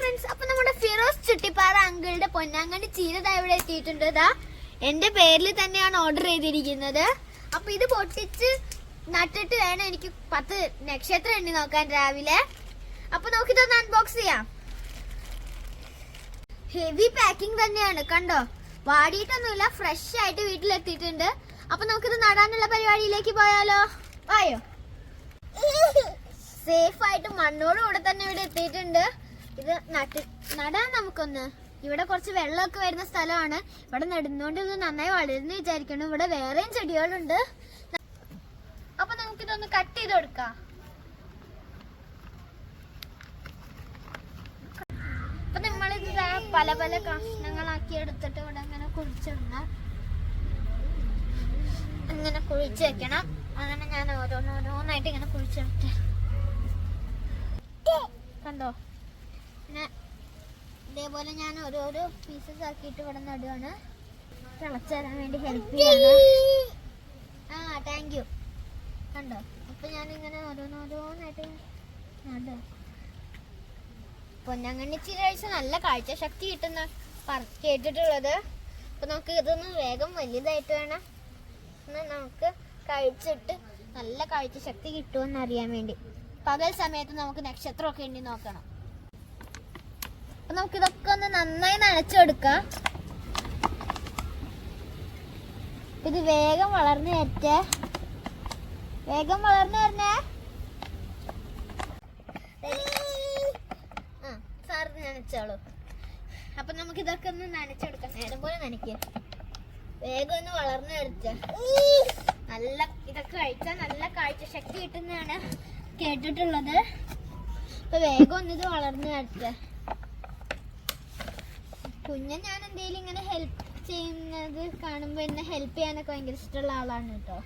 Friends അപ്പൊ നമ്മുടെ ഫിറോസ് ചുട്ടിപ്പാറ അങ്കിളുടെ പൊന്നാങ്കണ്ണി ചീരത ഇവിടെ എത്തിയിട്ടുണ്ട്. ഇതാ എന്റെ പേരിൽ തന്നെയാണ് ഓർഡർ ചെയ്തിരിക്കുന്നത്. അപ്പൊ ഇത് പൊട്ടിച്ച് നട്ടിട്ട് വേണം എനിക്ക് പത്ത് നക്ഷത്രം എണ്ണി നോക്കാൻ രാവിലെ. അപ്പൊ നമുക്കിതൊന്ന് അൺബോക്സ് ചെയ്യാം. ഹെവി പാക്കിംഗ് തന്നെയാണ് കണ്ടോ? വാടിയിട്ടൊന്നുമില്ല ഫ്രഷ് ആയിട്ട് വീട്ടിലെത്തിയിട്ടുണ്ട്. അപ്പൊ നമുക്കിത് നടാനുള്ള പരിപാടിയിലേക്ക് പോയാലോ? ആയോ സേഫ് ആയിട്ട് മണ്ണോട് കൂടെ തന്നെ ഇവിടെ എത്തിയിട്ടുണ്ട്. ഇത് നട്ട് നടാൻ നമുക്കൊന്ന്. ഇവിടെ കുറച്ച് വെള്ളമൊക്കെ വരുന്ന സ്ഥലമാണ്. ഇവിടെ നടുന്നോണ്ട് ഇത് നന്നായി വളരുന്നു വിചാരിക്കണം ഇവിടെ വേറെയും ചെടികളുണ്ട്. അപ്പൊ നമുക്കിതൊന്ന് കട്ട് ചെയ്ത് കൊടുക്കാം. അപ്പൊ നമ്മളിത് പല പല കഷ്ണങ്ങളാക്കി എടുത്തിട്ട് ഇവിടെ അങ്ങനെ കുഴിച്ചിടണം. ഇങ്ങനെ കുഴിച്ച് വെക്കണം. അങ്ങനെ ഞാൻ ഓരോന്നോരോന്നായിട്ട് ഇങ്ങനെ കുഴിച്ചിട്ടെ കണ്ടോ? പിന്നെ ഇതേപോലെ ഞാൻ ഓരോരോ പീസസ് ആക്കിയിട്ട് ഇവിടെ നടുവാണ്. തിളച്ചു തരാൻ വേണ്ടി ഹെൽപ്പ് ചെയ്യാണ്. ആ താങ്ക് യു കണ്ടോ? അപ്പൊ ഞാൻ ഇങ്ങനെ ഓരോന്നോരോന്നായിട്ട് നടു പൊന്നങ്ങണ്ണിച്ചിരി കഴിച്ച നല്ല കാഴ്ച ശക്തി കിട്ടുന്ന പറ- കേട്ടിട്ടുള്ളത്. അപ്പൊ നമുക്ക് ഇതൊന്ന് വേഗം വലിയതായിട്ട് വേണം. ഒന്ന് നമുക്ക് കഴിച്ചിട്ട് നല്ല കാഴ്ച ശക്തി കിട്ടുമെന്ന് അറിയാൻ വേണ്ടി. പകൽ സമയത്ത് നമുക്ക് നക്ഷത്രമൊക്കെ എണ്ണി നോക്കണം. അപ്പൊ നമുക്ക് ഇതൊക്കെ ഒന്ന് നന്നായി നനച്ചെടുക്കാം. ഇത് വേഗം വളർന്നു വരട്ടെ. വേഗം വളർന്നു വരണേ. സാറ് നനച്ചോളൂ. അപ്പൊ നമുക്ക് ഇതൊക്കെ ഒന്ന് നനച്ചെടുക്കാം. നേരം പോലെ നനയ്ക്കുക വേഗം ഒന്ന് വളർന്നു വരട്ടെ. നല്ല ഇതൊക്കെ കഴിച്ചാൽ നല്ല കാഴ്ച ശക്തി കിട്ടുന്നതാണ് കേട്ടിട്ടുള്ളത്. അപ്പൊ വേഗം ഒന്ന് ഇത് വളർന്നു വരട്ടെ. കുഞ്ഞൻ ഞാൻ എന്തെങ്കിലും ഇങ്ങനെ ഹെൽപ്പ് ചെയ്യുന്നത് കാണുമ്പോൾ എന്നെ ഹെൽപ്പ് ചെയ്യാനൊക്കെ ഭയങ്കര ഇഷ്ടമുള്ള ആളാണ് കേട്ടോ